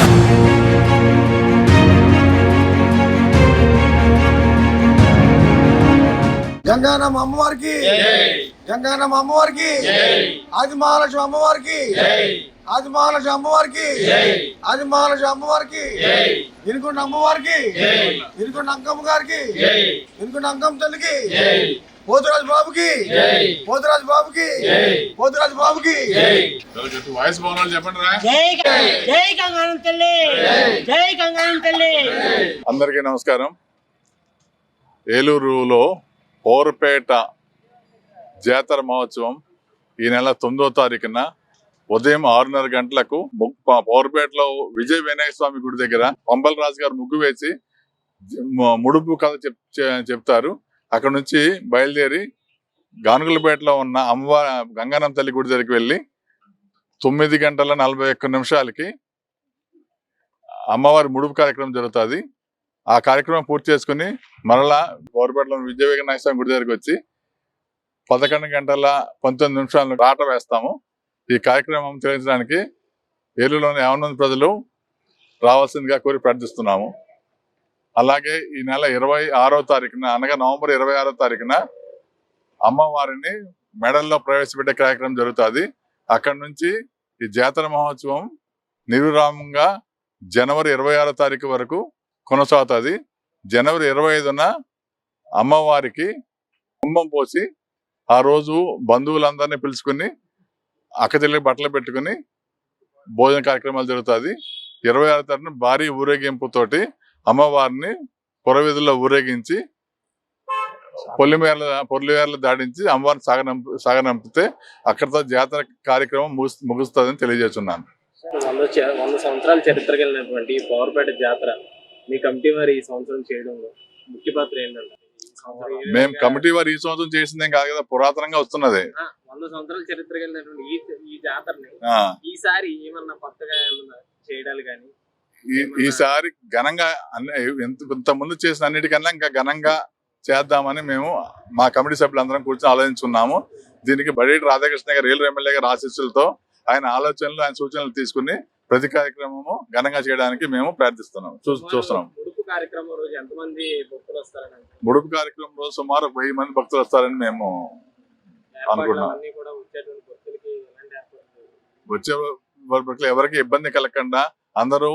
Thank you. Ganganamma అమ్మవారికి. గంగానమ్మ అమ్మవారికి. ఆది మహాలక్ష్మి అమ్మవారికి. ఆది మహాలక్ష్మి అమ్మవారికి. ఆది మహాలక్ష్మి అమ్మవారికి. ఇనుకొండ అమ్మవారికి. ఇనుకొండ అంకమ్మ గారికి. ఇనుకొండ అంకమ్మ తల్లికి. పోతురాజు బాబుకి. పోతురాజు బాబుకి. పోతురాజు బాబుకి. వాయిస్ భవనాలు చెప్పండి రా. జై గంగా- జై గంగానం తల్లి. జై. గంగానం తల్లి. అందరికీ నమస్కారం. ఏలూరులో పౌరపేట జాతర మహోత్సవం ఈ నెల తొమ్మిదో తారీఖున ఉదయం ఆరున్నర గంటలకు పౌరపేటలో విజయ వినాయక స్వామి గుడి దగ్గర పంబల్ రాజు గారు ముగ్గు వేసి ముడుపు కథ చెప్ చెప్తారు. అక్కడ నుంచి బయలుదేరి గానుగులపేటలో ఉన్న అమ్మవారి గంగానం తల్లి గుడి దగ్గరికి వెళ్ళి తొమ్మిది గంటల నలభై ఒక్క నిమిషాలకి అమ్మవారి ముడుపు కార్యక్రమం జరుగుతుంది. ఆ కార్యక్రమం పూర్తి చేసుకుని మరలా గౌరపేటలో విజయ వినాయక స్వామి గుడి దగ్గరికి వచ్చి పదకొండు గంటల పంతొమ్మిది నిమిషాలను ఆట వేస్తాము. ఈ కార్యక్రమం తెలియజేయడానికి ఏలూరులోని యావన ప్రజలు రావాల్సిందిగా కోరి ప్రార్థిస్తున్నాము. అలాగే ఈ నెల ఇరవై ఆరో తారీఖున అనగా నవంబర్ ఇరవై ఆరో తారీఖున అమ్మవారిని మెడల్లో ప్రవేశపెట్టే కార్యక్రమం జరుగుతుంది. అక్కడి నుంచి ఈ జాతర మహోత్సవం నిర్విరామంగా జనవరి ఇరవై ఆరో తారీఖు వరకు కొనసాగుతుంది. జనవరి ఇరవై ఐదున అమ్మవారికి కుంభం పోసి ఆ రోజు బంధువులందరినీ పిలుచుకుని అక్కచెల్లి బట్టలు పెట్టుకుని భోజన కార్యక్రమాలు జరుగుతుంది. ఇరవై ఆరు తారీఖున భారీ ఊరేగింపుతోటి అమ్మవారిని పురవీధుల్లో ఊరేగించి పొల్లిమేరల పొల్లిమేరలు దాడించి అమ్మవారిని సాగనంపు సాగనంపితే అక్కడితో జాతర కార్యక్రమం ముగిస్ ముగుస్తుందని తెలియజేస్తున్నాను. వంద సంవత్సరాల చరిత్ర కలిగినటువంటి పవర్పేట జాతర మీ కమిటీ వారు ఈ సంవత్సరం చేయడంలో ముఖ్య పాత్ర ఏంటంటే? మేము కమిటీ వారు ఈ సంవత్సరం చేసిందేం కాదు కదా పురాతనంగా వస్తున్నది. వంద సంవత్సరాల చరిత్ర కలిగినటువంటి ఈ ఈ జాతరని ఆ. ఈసారి ఏమన్నా కొత్తగా ఏమన్నా చేయడాలు కానీ ఈసారి ఘనంగా ఇంత ముందు చేసిన అన్నిటికన్నా ఇంకా ఘనంగా చేద్దామని మేము మా కమిటీ సభ్యులందరం కూర్చొని ఆలోచించుకున్నాము దీనికి బడేటి రాధాకృష్ణ గారు ఏలూరు ఎమ్మెల్యే గారి ఆశీస్సులతో ఆయన ఆలోచనలు ఆయన సూచనలు తీసుకుని ప్రతి కార్యక్రమము ఘనంగా చేయడానికి మేము ప్రార్థిస్తున్నాం. చూస్తున్నాం. ముడుపు కార్యక్రమం రోజు భక్తులు సుమారు వెయ్యి మంది భక్తులు వస్తారని మేము ఏర్పాట్లు వచ్చే వరకు ఎవరికి ఇబ్బంది కలగకుండా అందరూ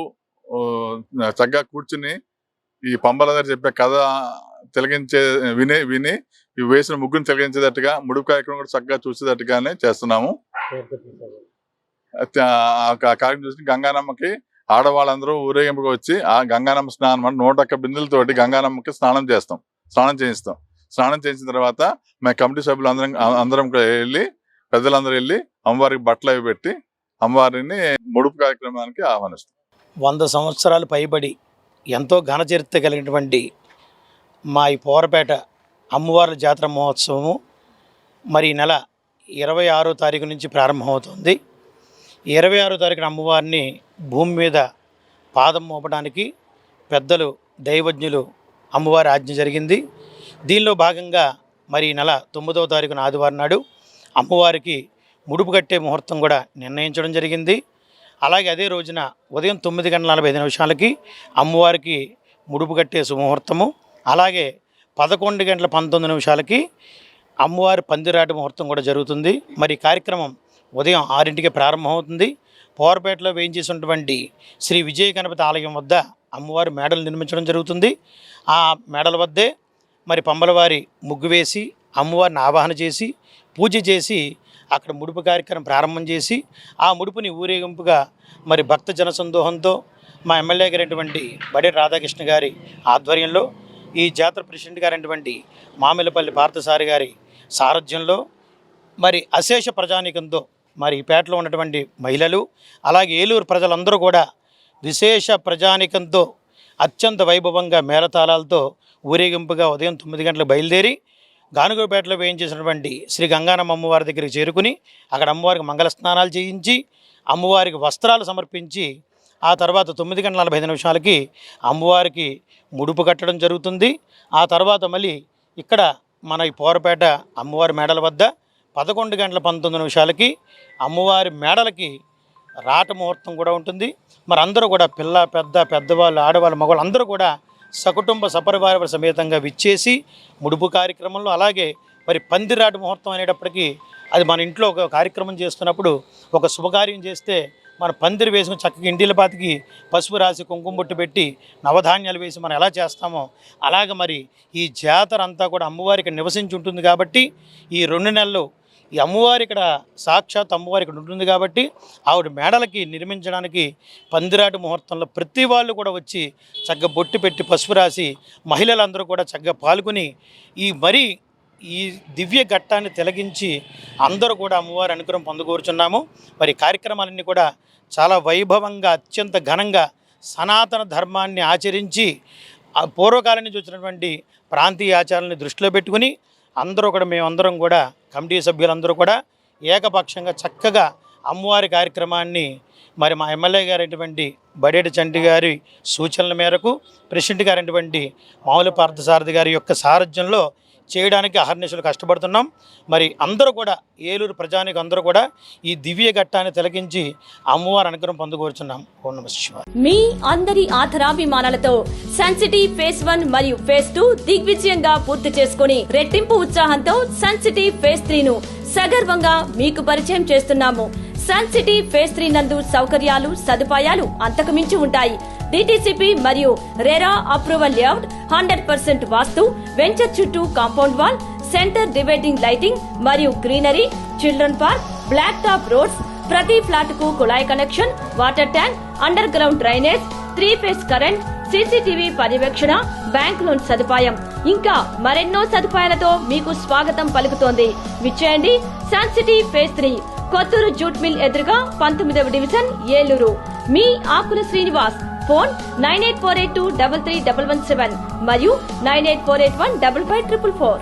చక్కగా కూర్చుని ఈ పంబల దగ్గర చెప్పే కథ తిలగించే విని విని ఈ వేసిన ముగ్గురు తిలగించేటట్టుగా ముడుపు కార్యక్రమం కూడా చక్కగా చూసేటట్టుగానే చేస్తున్నాము. కార్యక్రమం చూసి గంగానమ్మకి ఆడవాళ్ళందరూ ఊరేగింపుకి వచ్చి ఆ గంగానమ్మ స్నానం అంటే నూట ఒక్క బిందులతోటి గంగానమ్మకి స్నానం చేస్తాం. స్నానం చేయిస్తాం. స్నానం చేసిన తర్వాత మా కమిటీ సభ్యులు అందరం అందరం వెళ్ళి పెద్దలందరూ వెళ్ళి అమ్మవారికి బట్టలు అవి పెట్టి అమ్మవారిని ముడుపు కార్యక్రమానికి ఆహ్వానిస్తాం. వంద సంవత్సరాలు పైబడి ఎంతో ఘన చరిత్ర కలిగినటువంటి మా ఈ పోరపేట అమ్మవార్ల జాతర మహోత్సవము మరి ఈ నెల ఇరవై ఆరో తారీఖు నుంచి ప్రారంభమవుతుంది. ఇరవై ఆరో తారీఖున అమ్మవారిని భూమి మీద పాదం మోపడానికి పెద్దలు దైవజ్ఞులు అమ్మవారి ఆజ్ఞ జరిగింది. దీనిలో భాగంగా మరి ఈ నెల తొమ్మిదవ తారీఖున ఆదివారం నాడు అమ్మవారికి ముడుపు కట్టే ముహూర్తం కూడా నిర్ణయించడం జరిగింది. అలాగే అదే రోజున ఉదయం తొమ్మిది గంటల నలభై ఐదు నిమిషాలకి అమ్మవారికి ముడుపు కట్టే సుముహూర్తము. అలాగే పదకొండు గంటల పంతొమ్మిది నిమిషాలకి అమ్మవారి పందిరాట ముహూర్తం కూడా జరుగుతుంది. మరి కార్యక్రమం ఉదయం ఆరింటికి ప్రారంభమవుతుంది. పోరపేటలో వేయించేసినటువంటి శ్రీ విజయ గణపతి ఆలయం వద్ద అమ్మవారి మేడలు నిర్మించడం జరుగుతుంది. ఆ మేడల వద్దే మరి పంబలవారి ముగ్గు వేసి అమ్మవారిని ఆవాహన చేసి పూజ చేసి అక్కడ ముడుపు కార్యక్రమం ప్రారంభం చేసి ఆ ముడుపుని ఊరేగింపుగా మరి భక్త జనసందోహంతో మా ఎమ్మెల్యే గారైనటువంటి బడి రాధాకృష్ణ గారి ఆధ్వర్యంలో ఈ జాతర ప్రెసిడెంట్ గారైనటువంటి మామిలపల్లి పార్థసారి గారి సారథ్యంలో మరి అశేష ప్రజానీకంతో మరి ఈ పేటలో ఉన్నటువంటి మహిళలు అలాగే ఏలూరు ప్రజలందరూ కూడా విశేష ప్రజానీకంతో అత్యంత వైభవంగా మేళతాళాలతో ఊరేగింపుగా ఉదయం తొమ్మిది గంటలకు బయలుదేరి గానుగోపేటలో వేయించేసినటువంటి శ్రీ గంగానమ్మ అమ్మవారి దగ్గరికి చేరుకుని అక్కడ అమ్మవారికి మంగళ స్నానాలు చేయించి అమ్మవారికి వస్త్రాలు సమర్పించి ఆ తర్వాత తొమ్మిది గంటల నలభై ఐదు నిమిషాలకి అమ్మవారికి ముడుపు కట్టడం జరుగుతుంది. ఆ తర్వాత మళ్ళీ ఇక్కడ మన ఈ పోరపేట అమ్మవారి మేడల వద్ద పదకొండు గంటల పంతొమ్మిది నిమిషాలకి అమ్మవారి మేడలకి రాట ముహూర్తం కూడా ఉంటుంది. మరి అందరూ కూడా పిల్ల పెద్ద పెద్దవాళ్ళు ఆడవాళ్ళు మగవాళ్ళు అందరూ కూడా సకుటుంబ సపరివార సమేతంగా విచ్చేసి ముడుపు కార్యక్రమంలో అలాగే మరి పందిరాట ముహూర్తం అనేటప్పటికీ అది మన ఇంట్లో ఒక కార్యక్రమం చేస్తున్నప్పుడు ఒక శుభకార్యం చేస్తే మన పందిరి వేసుకుని చక్కగా ఇంటిల పాతికి పసుపు రాసి కుంకుమ బొట్టు పెట్టి నవధాన్యాలు వేసి మనం ఎలా చేస్తామో అలాగ మరి ఈ జాతర అంతా కూడా అమ్మవారికి నివసించి ఉంటుంది కాబట్టి ఈ రెండు నెలలు ఈ అమ్మవారి ఇక్కడ సాక్షాత్ అమ్మవారి ఇక్కడ ఉంటుంది కాబట్టి ఆవిడ మేడలకి నిర్మించడానికి పందిరాటి ముహూర్తంలో ప్రతి వాళ్ళు కూడా వచ్చి చక్కగా బొట్టు పెట్టి పసుపు రాసి మహిళలందరూ కూడా చక్కగా పాల్గొని ఈ మరి ఈ దివ్య ఘట్టాన్ని తిలగించి అందరూ కూడా అమ్మవారి అనుగ్రహం పొందుకూరుచున్నాము. మరి కార్యక్రమాలన్నీ కూడా చాలా వైభవంగా అత్యంత ఘనంగా సనాతన ధర్మాన్ని ఆచరించి పూర్వకాలం నుంచి వచ్చినటువంటి ప్రాంతీయ ఆచారాలను దృష్టిలో పెట్టుకుని అందరూ కూడా మేమందరం కూడా కమిటీ సభ్యులందరూ కూడా ఏకపక్షంగా చక్కగా అమ్మవారి కార్యక్రమాన్ని మరి మా ఎమ్మెల్యే గారైనటువంటి బడేటి చంటి గారి సూచనల మేరకు ప్రెసిడెంట్ గారైనటువంటి మామూలు పార్థసారథి గారి యొక్క సారథ్యంలో చేయడానికి అహర్నిశలు కష్టపడుతున్నాం. మరి అందరూ కూడా ఏలూరు ప్రజానికి అందరూ కూడా ఈ దివ్య ఘట్టాన్ని తిలకించి అమ్మవారి అనుగ్రహం పొందుకోరుచున్నాం ఓం నమ మీ అందరి ఆధరాభిమానాలతో సన్సిటీ ఫేస్ వన్ మరియు ఫేస్ టూ దిగ్విజయంగా పూర్తి చేసుకుని రెట్టింపు ఉత్సాహంతో సన్సిటీ ఫేస్ త్రీను సగర్వంగా మీకు పరిచయం చేస్తున్నాము. సన్ సిటీ ఫేస్ త్రీ నందు సౌకర్యాలు సదుపాయాలు అంతకుమించి ఉంటాయి. డిటిసిపి మరియు RERA approval layout hundred percent vastu venture చుట్టూ compound wall center dividing lighting మరియు greenery children park black top roads ప్రతి ఫ్లాట్కు కుళాయి connection water tank under ground drainage three phase current CCTV పర్యవేక్షణ బ్యాంక్ లోన్ సదుపాయం. ఇంకా మరెన్నో సదుపాయాలతో మీకు స్వాగతం పలుకుతోంది. విచ్చేయండి sun city phase three Kothuru jute mill ఎదురుగా పంతొమ్మిదవ డివిజన్ ఏలూరు. మీ Akula Srinivas phone nine eight four eight two double three double one seven మరియు nine eight four eight one double five triple four.